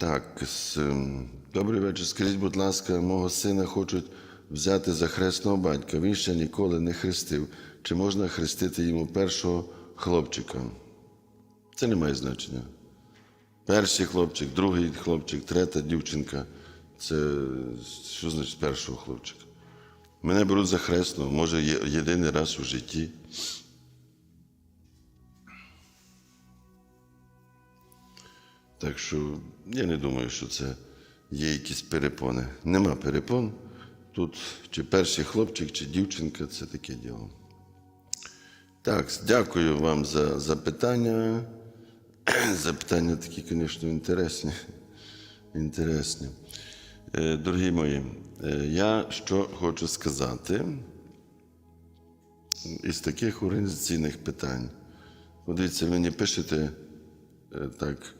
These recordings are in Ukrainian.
Так, ем, добрий вечір. Скажіть, будь ласка, мого сина хочуть взяти за хресного батька. Він ще ніколи не хрестив. Чи можна хрестити йому першого хлопчика? Це не має значення. Перший хлопчик, другий хлопчик, третя дівчинка. Це що значить першого хлопчика? Мене беруть за хресного, може, єдиний раз у житті. Так що я не думаю, що це є якісь перепони. Нема перепон. Тут чи перший хлопчик, чи дівчинка це таке діло. Так, дякую вам за запитання. Запитання такі, звісно, інтересні. інтересні. Е, Дорогі мої, е, я що хочу сказати із таких організаційних питань. От Дивіться, ви мені пишете е, так,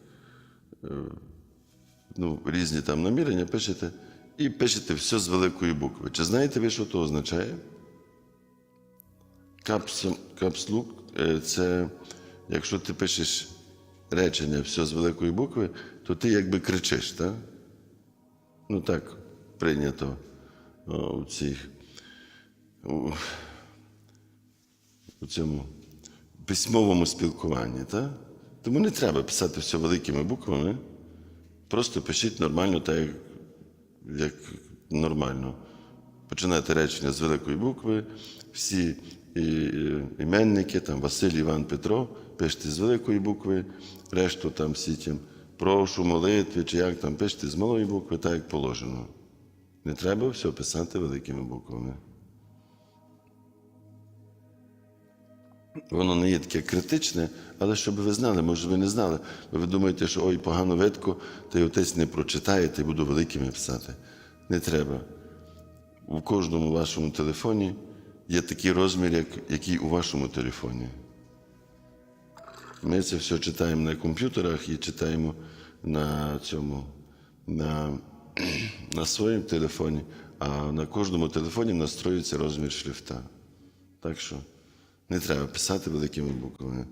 ну, різні там намірення, пишете, і пишете все з великої букви. Чи знаєте ви, що то означає? Капс- Капслук е, це якщо ти пишеш речення все з великої букви, то ти якби кричиш, так? Ну так, прийнято у цих. У, у цьому письмовому спілкуванні, так? Тому не треба писати все великими буквами. Просто пишіть нормально, так як, як нормально. Починайте речення з великої букви, всі і, і, іменники, там Василь, Іван, Петро, пишете з великої букви, решту там всі тим прошу, молитви, чи як там пишете з малої букви, так як положено. Не треба все писати великими буквами. Воно не є таке критичне, але щоб ви знали, може ви не знали. бо Ви думаєте, що ой, погано видко, та й отець не прочитає, та й буду великими писати. Не треба. У кожному вашому телефоні є такий розмір, як, який у вашому телефоні. Ми це все читаємо на комп'ютерах і читаємо на цьому, на, на своєму телефоні, а на кожному телефоні настроюється розмір шрифта. Так що не треба писати великими буквами.